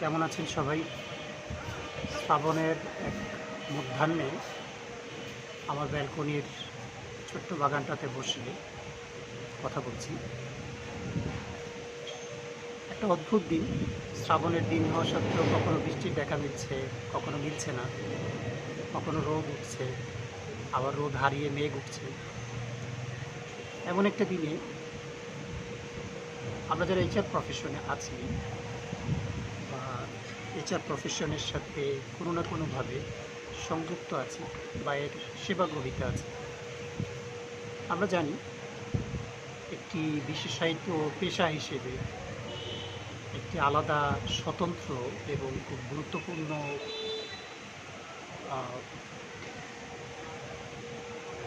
কেমন আছেন সবাই? শ্রাবণের এক মধ্যাহ্নে আমার ব্যালকনির ছোট্ট বাগানটাতে বসে কথা বলছি। একটা অদ্ভুত দিন। শ্রাবণের দিন হওয়া সত্ত্বেও কখনো বৃষ্টির দেখা মিলছে, কখনো মিলছে না। কখনো রোদ উঠছে, আবার রোদ হারিয়ে মেঘ উঠছে। এমন একটা দিনে আমরা যারা এইচআর প্রফেশনে আছি এইচআর প্রফেশনের সাথে কোনো না কোনোভাবে সংযুক্ত আছি বা এর সেবা গ্রহীতা আছি। আমরা জানি একটি বিশেষায়িত পেশা হিসেবে একটি আলাদা স্বতন্ত্র এবং খুব গুরুত্বপূর্ণ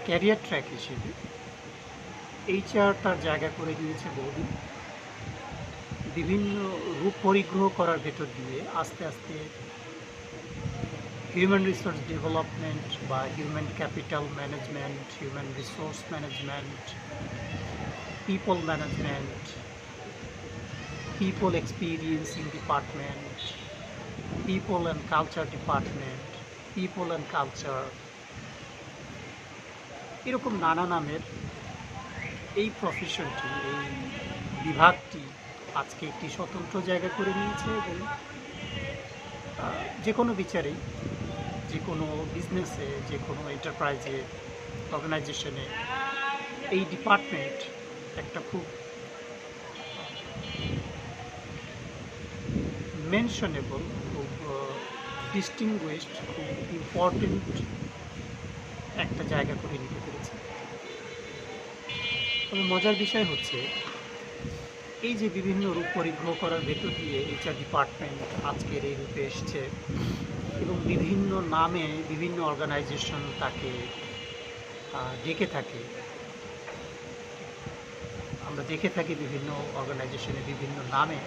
ক্যারিয়ার ট্র্যাক হিসেবে এইচআর তার জায়গা করে দিয়েছে বহুদিন বিভিন্ন রূপ পরিগ্রহ করার ভেতর দিয়ে আস্তে আস্তে হিউম্যান রিসোর্স ডেভেলপমেন্ট বা human capital management human resource management people management people experiencing department people and culture department people and culture এরকম নানা নামের এই প্রফেশনটি এই বিভাগটি আজকে একটি স্বতন্ত্র জায়গা করে নিয়েছে এবং যে কোনো বিচারেই, যে কোনো বিজনেসে যে কোনো এন্টারপ্রাইজে অর্গানাইজেশনে এই ডিপার্টমেন্ট একটা খুব মেনশনেবল খুব ডিস্টিংগুইশড খুব ইম্পর্টেন্ট একটা জায়গা করে নিতে পেরেছে। তবে মজার বিষয় হচ্ছে এই যে বিভিন্ন রূপ পরিগ্রহ করার ভেতর দিয়ে এইচআর ডিপার্টমেন্ট আজকের এই রূপে এসছে এবং বিভিন্ন নামে বিভিন্ন অর্গানাইজেশন তাকে ডেকে থাকে। আমরা দেখে থাকি বিভিন্ন অর্গানাইজেশনে বিভিন্ন নামে।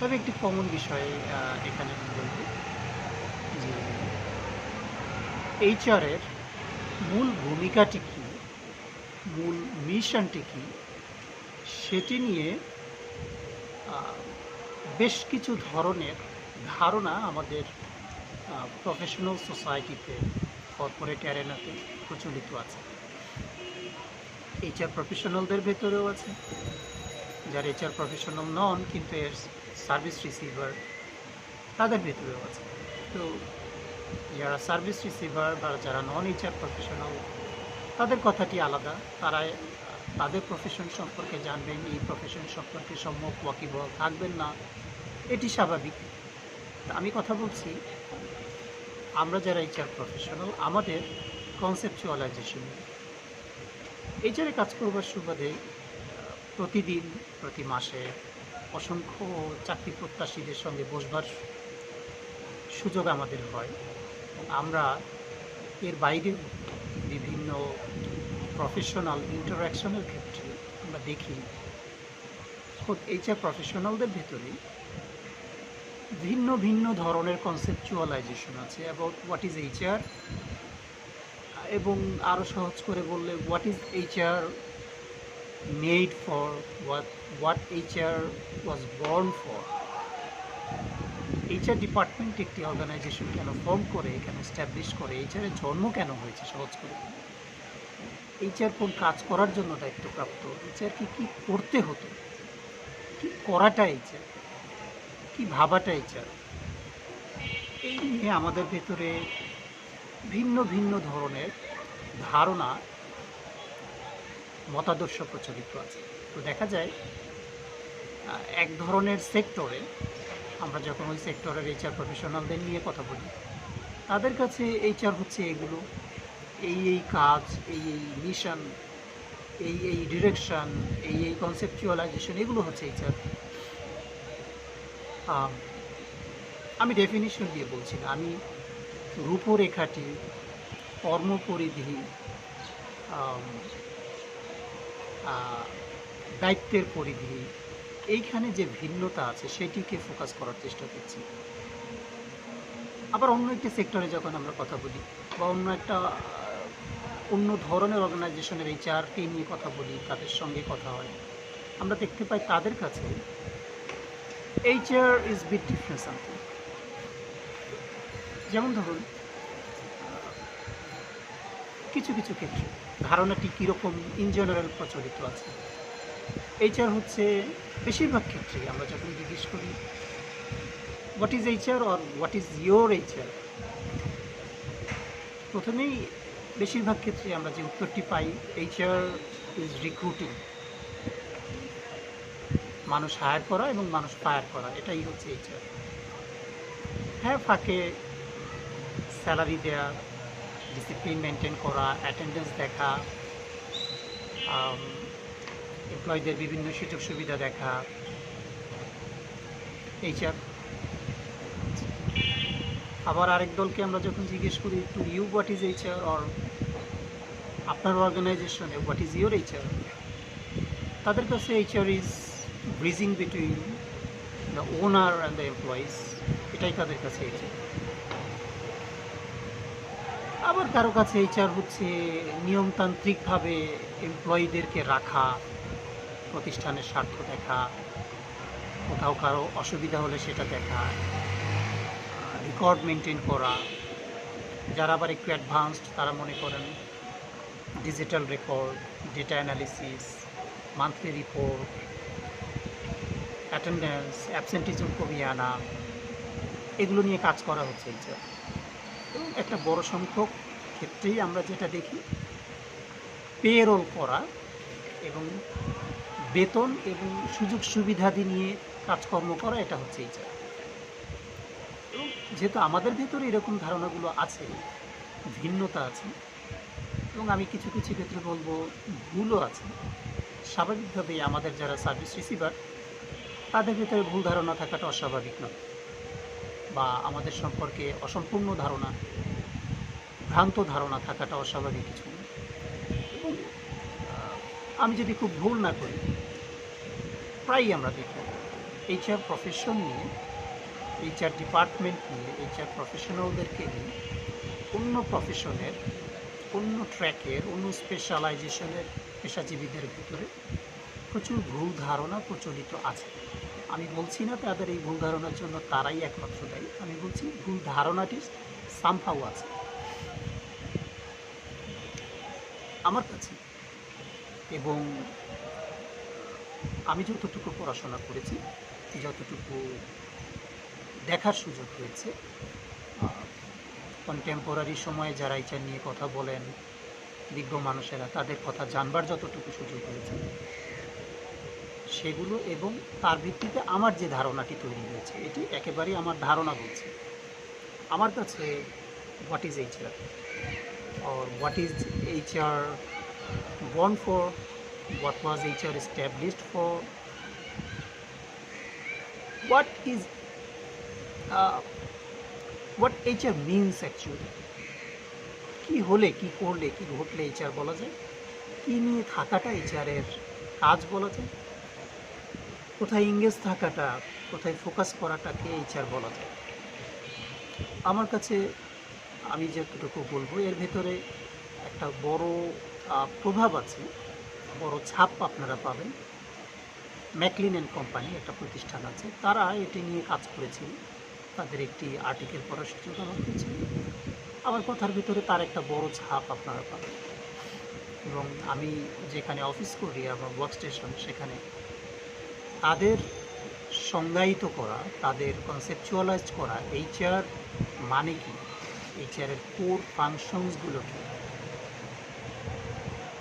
তবে একটি কমন বিষয় এখানে আমি বলব যে এইচআরের মূল ভূমিকাটি কী? মূল মিশনটি কী? সেটি নিয়ে বেশ কিছু ধরনের ধারণা আমাদের প্রফেশনাল সোসাইটিতে কর্পোরেট অ্যারেনাতে প্রচলিত আছে। এইচআর প্রফেশনালদের ভেতরেও আছে। যারা এইচআর প্রফেশনাল নন, কিন্তু এর সার্ভিস রিসিভার তাদের ভেতরেও আছে। তো যারা সার্ভিস রিসিভার বা যারা নন এইচআর প্রফেশনাল তাদের কথাটি আলাদা। তারা তাদের প্রফেশন সম্পর্কে জানবেন, এই প্রফেশন সম্পর্কে সম্যক ওয়াকিবল থাকবেন না, এটি স্বাভাবিক। আমি কথা বলছি, আমরা যারা এইচআর প্রফেশনাল আমাদের কনসেপচুয়ালাইজেশন এইচআরে কাজ করবার সুবাদে, প্রতিদিন, প্রতি মাসে অসংখ্য চাকরি প্রত্যাশীদের সঙ্গে বসবার সুযোগ আমাদের হয়। আমরা এর বাইরে বিভিন্ন প্রফেশনাল ইন্টারাকশনের ক্ষেত্রে আমরা দেখি খোদ এইচআর প্রফেশনালদের ভেতরে ভিন্ন ভিন্ন ধরনের কনসেপচুয়ালাইজেশন আছে অ্যাবাউট হোয়াট ইজ এইচআর এবং আরও সহজ করে বললে what is HR made for what what HR was born for HR department একটি অর্গানাইজেশন কেন ফর্ম করে কেন স্ট্যাবলিশ করে এইচআরের জন্ম কেন হয়েছে? সহজ করে এইচআর কোন কাজ করার জন্য দায়িত্বপ্রাপ্ত? এইচআরকে কি করতে হতো? কি করাটা এইচআর কি ভাবাটা এইচআর এই নিয়ে আমাদের ভেতরে ভিন্ন ভিন্ন ধরনের ধারণা, মতাদর্শ প্রচলিত আছে। তো দেখা যায় এক ধরনের সেক্টরে আমরা যখন ওই সেক্টরের এইচআর প্রফেশনালদের নিয়ে কথা বলি, তাদের কাছে এইচআর হচ্ছে এগুলো। এই এই কাজ, এই এই মিশন এই এই ডিরেকশন এই এই কনসেপচুয়ালাইজেশন এগুলো হচ্ছে এইচআর আমি ডেফিনিশন দিয়ে বলছি না, আমি রূপরেখাটি, কর্মপরিধি দায়িত্বের পরিধি, এইখানে যে ভিন্নতা আছে সেটিকে ফোকাস করার চেষ্টা করছি। আবার অন্য একটি সেক্টরে যখন আমরা কথা বলি, বা অন্য একটা অন্য ধরনের অর্গানাইজেশনের এইচআরকে নিয়ে কথা বলি, তাদের সঙ্গে কথা হয়। আমরা দেখতে পাই তাদের কাছে HR is bit different something যেমন ধরুন কিছু কিছু ক্ষেত্রে ধারণাটি কীরকম ইন জেনারেল প্রচলিত আছে। এইচআর হচ্ছে বেশিরভাগ ক্ষেত্রে আমরা যখন জিজ্ঞেস করি what is HR or what is your HR প্রথমেই বেশিরভাগ ক্ষেত্রে আমরা যে উত্তরটি পাই এইচআর ইজ রিক্রুটিং মানুষ হায়ার করা এবং মানুষ ফায়ার করা, এটাই হচ্ছে এইচআর হ্যাঁ ফাঁকে স্যালারি দেওয়া ডিসিপ্লিন মেনটেন করা অ্যাটেন্ডেন্স দেখা এমপ্লয়ীদের বিভিন্ন সুযোগ সুবিধা দেখা। এইচআর আবার আরেক দলকে আমরা যখন জিজ্ঞেস করি to you what is HR or আপনার অর্গানাইজেশনে হোয়াট ইজ ইউর এইচআর তাদের কাছে HR is bridging between the owner and the employees এটাই তাদের কাছে এইচআর আবার কারও কাছে এইচআর হচ্ছে নিয়মতান্ত্রিকভাবে এমপ্লয়ীদেরকে রাখা, প্রতিষ্ঠানের স্বার্থ দেখা, কোথাও কারও অসুবিধা হলে সেটা দেখা রেকর্ড মেনটেন করা, যারা আবার একটু অ্যাডভান্সড তারা মনে করেন digital record data analysis monthly report attendance absenteeism কমিয়ে আনা, এগুলো নিয়ে কাজ করা হচ্ছে এই এবং একটা বড় সংখ্যক ক্ষেত্রেই আমরা যেটা দেখি পেরোল করা এবং বেতন এবং সুযোগ সুবিধাদি নিয়ে কাজকর্ম করা, এটা হচ্ছে এই যেহেতু আমাদের ভেতরে এরকম ধারণাগুলো আছে, ভিন্নতা আছে এবং আমি কিছু কিছু ক্ষেত্রে বলব, ভুলও আছে। স্বাভাবিকভাবেই আমাদের যারা সার্ভিস রিসিভার তাদের ভেতরে ভুল ধারণা থাকাটা অস্বাভাবিক নয় বা আমাদের সম্পর্কে অসম্পূর্ণ ধারণা, ভ্রান্ত ধারণা থাকাটা অস্বাভাবিক কিছু নয়। এবং আমি যদি খুব ভুল না করি, প্রায়ই আমরা দেখি এইচআর প্রফেশন নিয়ে এইচআর ডিপার্টমেন্ট নিয়ে এইচআর প্রফেশনালদেরকে নিয়ে অন্য প্রফেশনের অন্য ট্র্যাকের, অন্য স্পেশালাইজেশনের পেশাজীবীদের ভিতরে প্রচুর ভুল ধারণা প্রচলিত আছে। আমি বলছি না তাদের এই ভুল ধারণার জন্য তারাই একমাত্র দায়ী। আমি বলছি ভুল ধারণাটি সামহাও আছে। আমার কাছে এবং আমি যতটুকু পড়াশোনা করেছি, যতটুকু দেখার সুযোগ হয়েছে কন্টেম্পোরারি সময়ে যারা এইচআর নিয়ে কথা বলেন বিজ্ঞ মানুষেরা তাদের কথা জানবার যতটুকু সুযোগ হয়েছে সেগুলো এবং তার ভিত্তিতে আমার যে ধারণাটি তৈরি হয়েছে এটি একেবারেই আমার ধারণা বলছে আমার কাছে what is HR or what is HR born for, what was HR for, what is uh, what HR means actually কি হলে, কি করলে, কি ঘটলে এইচআর বলা যায়? কি নিয়ে থাকাটা এইচআরের কাজ বলা যায়? কোথায় ইংগেজ থাকাটা, কোথায় ফোকাস করাটাকে এইচআর বলা যায়? আমার কাছে, আমি যতটুকু বলব, এর ভেতরে একটা বড় প্রভাব আছে, বড় ছাপ আপনারা পাবেন। ম্যাকলিন অ্যান্ড কোম্পানি একটা প্রতিষ্ঠান আছে, তারা এটি নিয়ে কাজ করেছিল। তাদের একটি আর্টিকেল পড়ার সুযোগ আমার হয়েছিল আমার কথার ভিতরে তার একটা বড় ছাপ আপনারা পাবেন। এবং আমি যেখানে অফিস করি আমার ওয়ার্ক স্টেশন সেখানে তাদের সংজ্ঞায়িত করা, তাদের কনসেপচুয়ালাইজ করা এই চেয়ার মানে কি? এইচআরের কোর ফাংশনসগুলো কি?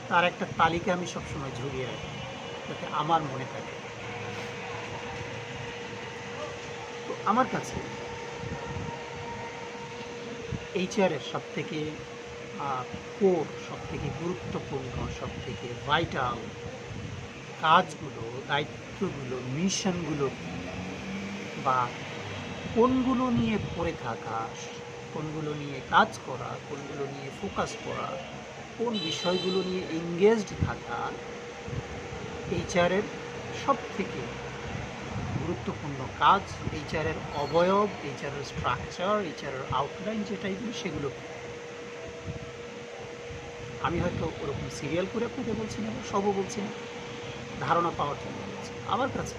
তার একটা তালিকা আমি সবসময় ঝুলিয়ে রাখি, যাতে আমার মনে থাকে। তো আমার কাছে এইচআরের সব থেকে কোর সব থেকে গুরুত্বপূর্ণ সব থেকে ভাইটাল কাজগুলো, দায়িত্বগুলো, মিশনগুলো বা কোনগুলো নিয়ে পড়ে থাকা, কোনগুলো নিয়ে কাজ করা, কোনগুলো নিয়ে ফোকাস করা, কোন বিষয়গুলো নিয়ে এঙ্গেজড থাকা এইচআরের সব থেকে গুরুত্বপূর্ণ কাজ এইচআরের অবয়ব এইচআরের স্ট্রাকচার এইচআরের আউটলাইন যেটা এগুলো সেগুলো। আমি হয়তো ওরকম সিরিয়াল করে আপনাকে বলছি না সবও বলছি না, ধারণা পাওয়ার জন্য বলছি। আমার কাছে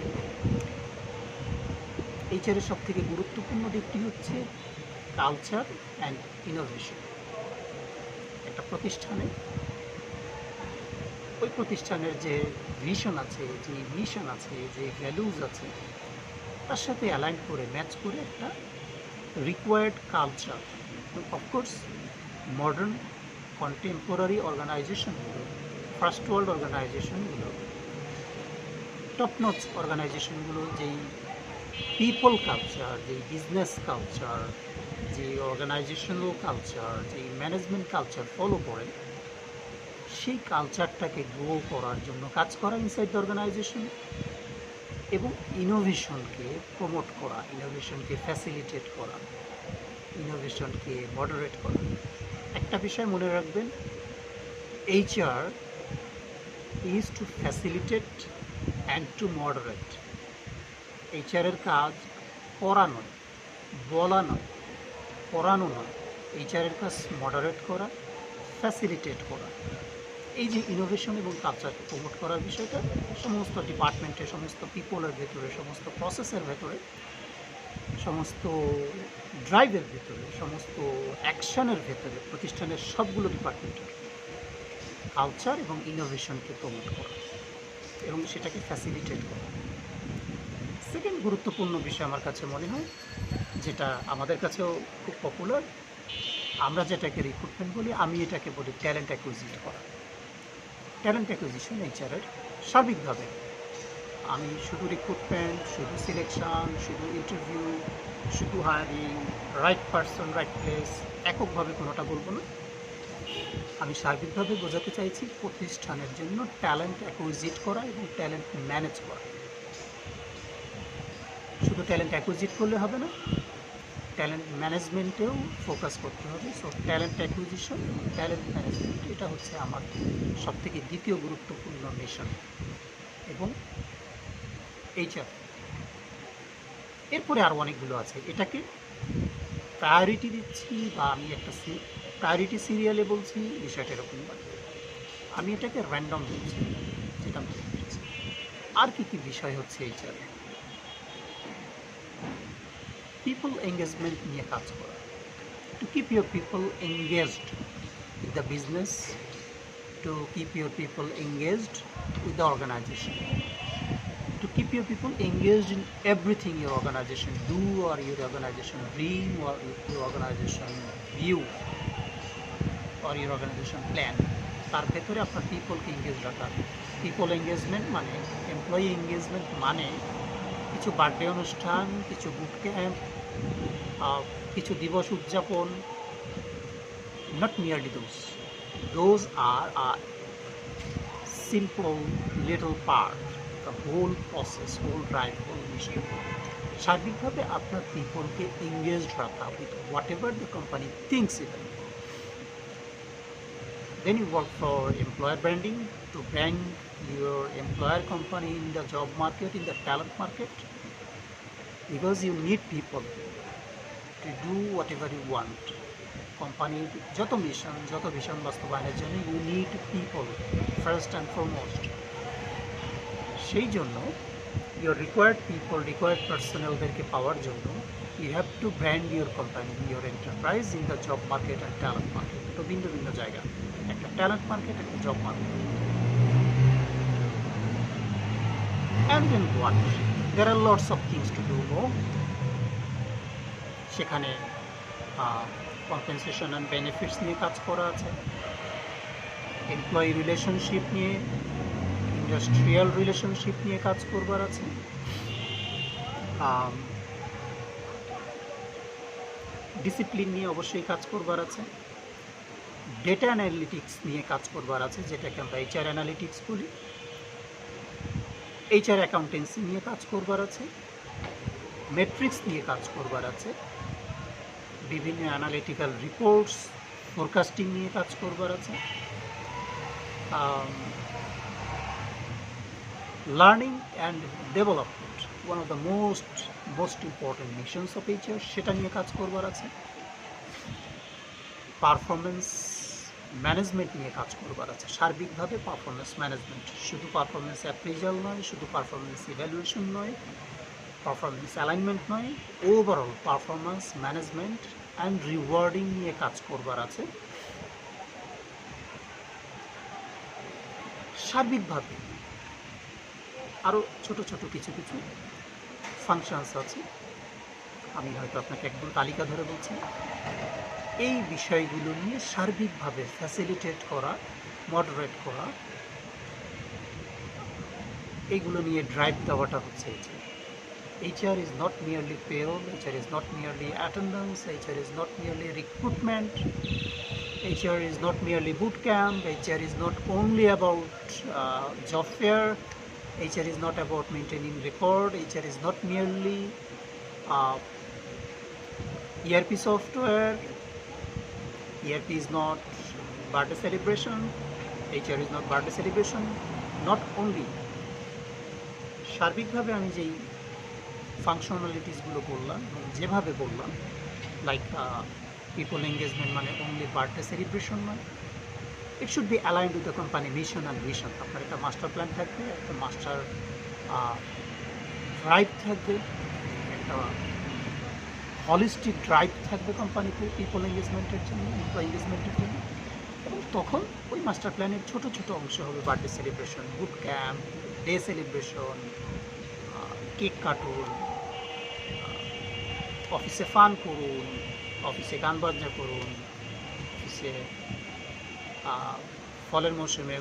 এইচআরের সব থেকে গুরুত্বপূর্ণ দিকটি হচ্ছে কালচার অ্যান্ড ইনোভেশন একটা প্রতিষ্ঠানে, ওই প্রতিষ্ঠানের যে ভিশন আছে, যে মিশন আছে, যে ভ্যালুজ আছে তার সাথে অ্যালাইন করে ম্যাচ করে একটা required culture of course modern contemporary অর্গানাইজেশনগুলো first world অর্গানাইজেশনগুলো টপ অর্গানাইজেশনগুলো যেই পিপল কালচার যেই বিজনেস কালচার যে অর্গানাইজেশনাল কালচার যেই ম্যানেজমেন্ট কালচার ফলো করে, সেই কালচারটাকে গ্রো করার জন্য কাজ করা ইনসাইড দ্য অর্গানাইজেশন এবং ইনোভেশনকে প্রমোট করা ইনোভেশনকে ফ্যাসিলিটেট করা ইনোভেশনকে মডারেট করা। একটা বিষয় মনে রাখবেন HR is to facilitate and to moderate এইচআরের কাজ করা নয়, বলা নয়, করানো নয়। এইচআরের কাজ মডারেট করা ফ্যাসিলিটেট করা। এই যে ইনোভেশন এবং কালচারকে প্রমোট করার বিষয়টা, সমস্ত ডিপার্টমেন্টে সমস্ত পিপলের ভেতরে, সমস্ত প্রসেসের ভেতরে, সমস্ত ড্রাইভের ভেতরে, সমস্ত অ্যাকশনের ভেতরে, প্রতিষ্ঠানের সবগুলো ডিপার্টমেন্টের কালচার এবং ইনোভেশনকে প্রমোট করা এবং সেটাকে ফ্যাসিলিটেট করা। সেকেন্ড গুরুত্বপূর্ণ বিষয় আমার কাছে মনে হয়, যেটা আমাদের কাছেও খুব পপুলার আমরা যেটাকে রিক্রুটমেন্ট বলি, আমি এটাকে বলি ট্যালেন্ট অ্যাকুইজিট করা। ট্যালেন্ট অ্যাকুইজিশন এইচআরের সার্বিকভাবে। আমি শুধু রিক্রুটমেন্ট শুধু সিলেকশন শুধু ইন্টারভিউ শুধু hiring right person right place এককভাবে কোনোটা বলব না। আমি সার্বিকভাবে বোঝাতে চাইছি প্রতিষ্ঠানের জন্য ট্যালেন্ট অ্যাকুইজিট করা এবং ট্যালেন্ট ম্যানেজ করা। শুধু ট্যালেন্ট অ্যাকুইজিট করলে হবে না ট্যালেন্ট ম্যানেজমেন্টেও ফোকাস করতে হবে। সো ট্যালেন্ট অ্যাকুইজিশন এবং ট্যালেন্ট ম্যানেজমেন্ট এটা হচ্ছে আমার সবথেকে দ্বিতীয় গুরুত্বপূর্ণ মিশন এবং এইচআর এরপরে আরও অনেকগুলো আছে। এটাকে প্রায়োরিটি দিচ্ছি বা আমি একটা সি প্রায়োরিটি সিরিয়ালে বলছি, বিষয়টা এরকম। আমি এটাকে র্যান্ডম বলছি, যেটা আমি আর কি কি বিষয় হচ্ছে এইচআর পিপল এঙ্গেজমেন্ট নিয়ে কাজ করা। To keep your people engaged with the business to keep your people engaged with the organization to keep your people engaged in everything your organization do or your organization dream or your organization view or your organization plan, তার ভেতরে আপনার পিপলকে engage রাখা। People engagement মানে employee engagement মানে কিছু birthday অনুষ্ঠান, কিছু বুট ক্যাম্প কিছু দিবস উদযাপন not nearly those those are are simple little part the whole process whole drive whole mission সার্বিকভাবে আপনার পিপলকে এঙ্গেজড রাখা with whatever the company thinks even then you work for employer branding to brand your employer company in the job market in the talent market because you need people to do whatever you want. কোম্পানির যত mission যত vision বাস্তবায়নের জন্য you need people first and foremost সেই জন্য your required people required পার্সোনালদেরকে পাওয়ার জন্য you have to brand your company your enterprise in the job market and talent market তো ভিন্ন ভিন্ন জায়গা। একটা ট্যালেন্ট মার্কেট একটা job market and then what there are lots of things to do no সেখানে কম্পেনসেশন অ্যান্ড বেনিফিটস নিয়ে কাজ করা আছে। এমপ্লয়ি রিলেশনশিপ নিয়ে ইন্ডাস্ট্রিয়াল রিলেশনশিপ নিয়ে কাজ করবার আছে। ডিসিপ্লিন নিয়ে অবশ্যই কাজ করবার আছে। ডেটা অ্যানালিটিক্স নিয়ে কাজ করবার আছে, যেটাকে আমরা এইচআর অ্যানালিটিক্স বলি। এইচআর অ্যাকাউন্টেন্সি নিয়ে কাজ করবার আছে মেট্রিক্স নিয়ে কাজ করবার আছে, বিভিন্ন অ্যানালিটিক্যাল রিপোর্টস ফোরকাস্টিং নিয়ে কাজ করবার আছে learning and development one of the most most important missions of HR সেটা নিয়ে কাজ করবার আছে পারফরমেন্স ম্যানেজমেন্ট নিয়ে কাজ করবার আছে। সার্বিকভাবে পারফরমেন্স ম্যানেজমেন্ট শুধু পারফরমেন্স অ্যাপ্রেজাল নয়, শুধু পারফরমেন্স ইভ্যালুয়েশন নয় পারফরমেন্স অ্যালাইনমেন্ট নয় overall performance management and rewarding নিয়ে কাজ করবার আছে। সার্বিকভাবে আরও ছোট ছোট কিছু কিছু ফাংশনস আছে। আমি হয়তো আপনাকে একদম তালিকা ধরে বলছি। এই বিষয়গুলো নিয়ে সার্বিকভাবে ফ্যাসিলিটেট করা মডারেট করা এইগুলো নিয়ে ড্রাইভ দেওয়াটা হচ্ছে HR HR is not merely payroll HR is not merely attendance HR is not merely recruitment HR is not merely boot camp, HR is not only job fair, HR is not about maintaining record, HR is not merely uh, ERP software, ERP is not birthday celebration, HR is not birthday celebration, not only সার্বিকভাবে আমি যেই ফাংশনালিটিসগুলো বললাম যেভাবে বললাম like people engagement মানে only birthday celebration নয়। It should be aligned with the company mission and vision আপনার একটা মাস্টার প্ল্যান থাকবে একটা মাস্টার ড্রাইভ থাকবে একটা হলিস্টিক ড্রাইভ থাকবে কোম্পানিতে পিপল এঙ্গেজমেন্টের জন্য এমপ্লয় এঙ্গেজমেন্টের জন্য। এবং তখন ওই মাস্টার প্ল্যানের ছোট ছোট অংশ হবে birthday celebration boot camp day celebration cake কাটুন অফিসে ফান করুন অফিসে গান বাজনা করুন অফিসে ফলের মৌসুমে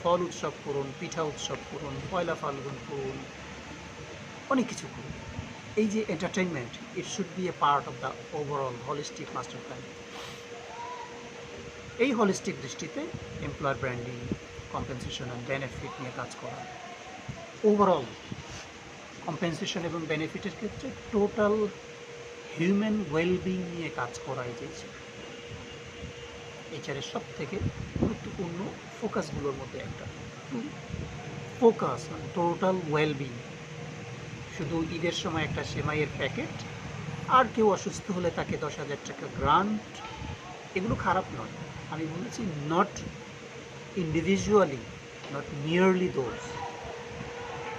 ফল উৎসব করুন, পিঠা উৎসব করুন, পয়লা ফাল্গুন করুন, অনেক কিছু করুন। এই যে entertainment it should be a part of the overall holistic master plan এই হলিস্টিক দৃষ্টিতে employer branding compensation and benefit নিয়ে কাজ করা। ওভারঅল কম্পেনসেশন এবং বেনিফিটের ক্ষেত্রে টোটাল হিউম্যান ওয়েলবিং নিয়ে কাজ করাই যাচ্ছে এইচআরের সব থেকে গুরুত্বপূর্ণ ফোকাসগুলোর মধ্যে একটা। ফোকাস টোটাল ওয়েলবিং শুধু ঈদের সময় একটা সেমাইয়ের প্যাকেট, আর কেউ অসুস্থ হলে তাকে দশ হাজার টাকা গ্রান্ট এগুলো খারাপ নয়। আমি বলেছি not individually not nearly those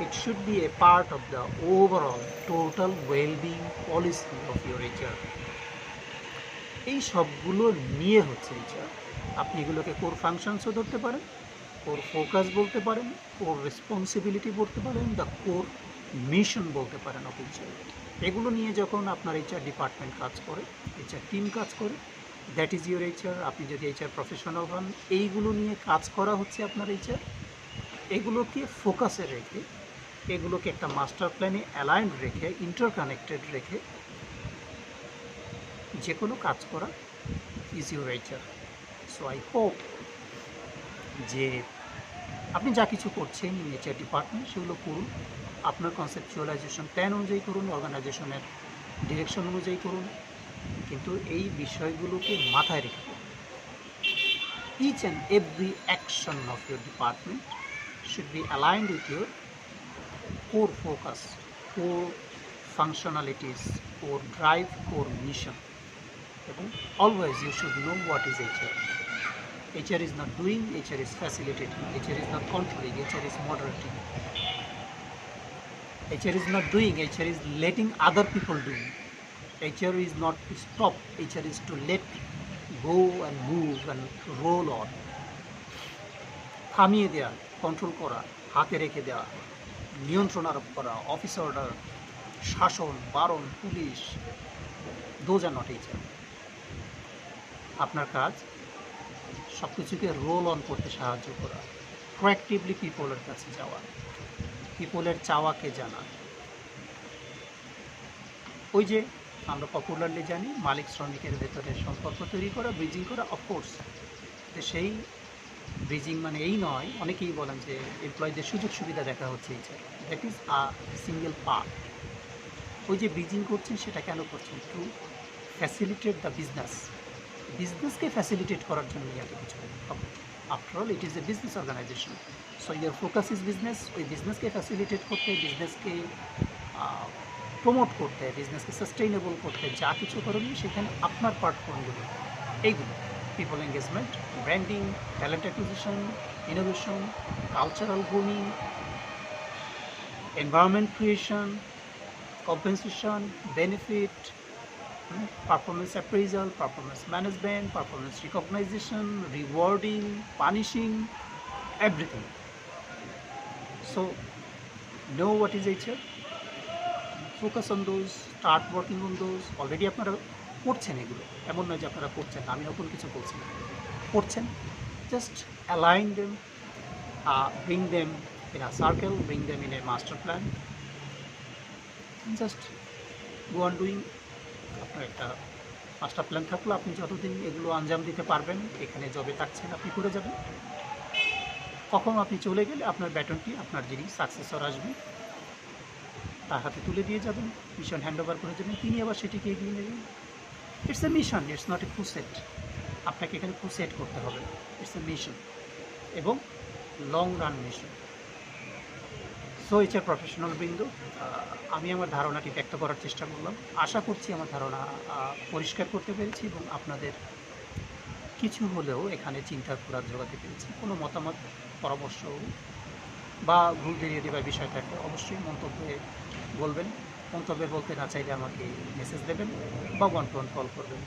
it should be a part of the overall total well-being policy of your HR. এই সবগুলো নিয়ে হচ্ছে HR আপনি এগুলোকে কোর ফাংশনসও ধরতে পারেন কোর ফোকাস বলতে পারেন কোর রেসপন্সিবিলিটি বলতে পারেন দ্য কোর মিশন বলতে পারেন অফ এগুলো নিয়ে যখন আপনার এইচআর ডিপার্টমেন্ট কাজ করে এইচআর টিম কাজ করে দ্যাট ইজ ইউর এইচআর আপনি যদি এইচআর প্রফেশনাল হন, এইগুলো নিয়ে কাজ করা হচ্ছে আপনার এইচআর এগুলোকে ফোকাসে রেখে, এগুলোকে একটা মাস্টার প্ল্যানে অ্যালাইন্ড রেখে ইন্টারকানেক্টেড রেখে যে কোনো কাজ করা is your HR so I hope যে আপনি যা কিছু করছেন নেচার ডিপার্টমেন্ট সেগুলো করুন আপনার কনসেপচুয়ালাইজেশন প্ল্যান অনুযায়ী করুন অর্গানাইজেশনের ডিরেকশন অনুযায়ী করুন কিন্তু এই বিষয়গুলোকে মাথায় রেখে each and every action of your department should be aligned with your core focus, core functionalities, core drive, core mission. এবং always you should know what is HR. HR is not doing, HR is facilitating, HR is not controlling, HR is moderating. HR is not doing, HR is letting other people do. HR is not to stop, HR is to let go and move and roll on. থামিয়ে দেওয়া control করা হাতে রেখে দেওয়া নিয়ন্ত্রণ আরোপ করা office order শাসন বারণ police those are not HR আপনার কাজ সব কিছুকে রোল অন করতে সাহায্য করা। প্রোয়াক্টিভলি পিপলের কাছে যাওয়া। পিপলের চাওয়াকে জানা। ওই যে আমরা পপুলারলি জানি, মালিক শ্রমিকের ভেতরে সম্পর্ক তৈরি করা ব্রিজিং করা অফকোর্স সেই ব্রিজিং মানে এই নয়, অনেকেই বলেন যে এমপ্লয়ীদের সুযোগ সুবিধা দেখা হচ্ছে এই that is a single part ওই যে ব্রিজিং করছেন, সেটা কেন করছেন? টু ফ্যাসিলিটেট দ্য বিজনেস বিজনেসকে ফ্যাসিলিটেট করার জন্য এত কিছু after all it is a business organization so your focus is business ওই বিজনেসকে ফ্যাসিলিটেট করতে বিজনেসকে প্রমোট করতে বিজনেসকে সাস্টেইনেবল করতে যা কিছু করণীয় সেখানে আপনার পার্ট কোনগুলো? এইগুলো। People engagement, branding, talent acquisition, innovation cultural grooming, environment creation compensation benefit, performance appraisal performance management performance recognition rewarding punishing everything so no what is HR focus on those start working on those already আপনারা করছেন এগুলো। এমন নয় যে আপনারা করছেন আমি নতুন কিছু করছি না। করছেন। Just align them bring them in a circle bring them in a master plan just go on doing আপনার একটা মাস্টার প্ল্যান থাকল, আপনি যতদিন এগুলো আঞ্জাম দিতে পারবেন, এখানে জবে থাকছেন, আপনি করে যাবেন। কখন আপনি চলে গেলে আপনার ব্যাটনটি আপনার যিনি সাকসেসর আসবে, তার হাতে তুলে দিয়ে যাবেন মিশন হ্যান্ড ওভার করে যাবেন তিনি আবার সেটিকে এগিয়ে নেবেন it's a mission it's not a crusade আপনাকে এখানে ক্রুসেট করতে হবে। ইটস এ মিশন এবং long run mission so it's a professional বৃন্দ আমি আমার ধারণাটি ব্যক্ত করার চেষ্টা করলাম। আশা করছি আমার ধারণা পরিষ্কার করতে পেরেছি এবং আপনাদের কিছু হলেও এখানে চিন্তার খোরাক জোগাতে পেরেছি। কোনো মতামত, পরামর্শ বা ভুল বেরিয়ে দেওয়ার বিষয় থাকলে অবশ্যই মন্তব্যে বলবেন। মন্তব্যে বলতে না চাইলে আমাকে মেসেজ দেবেন বা ওয়ান টু ওয়ান কল করবেন।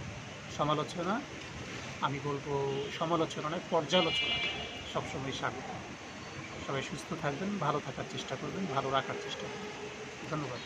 সমালোচনা, আমি বলব সমালোচনা নয়, পর্যালোচনা। সবসময় স্বাগত। সবাই সুস্থ থাকবেন ভালো থাকার চেষ্টা করবেন ভালো রাখার চেষ্টা করবেন। ধন্যবাদ।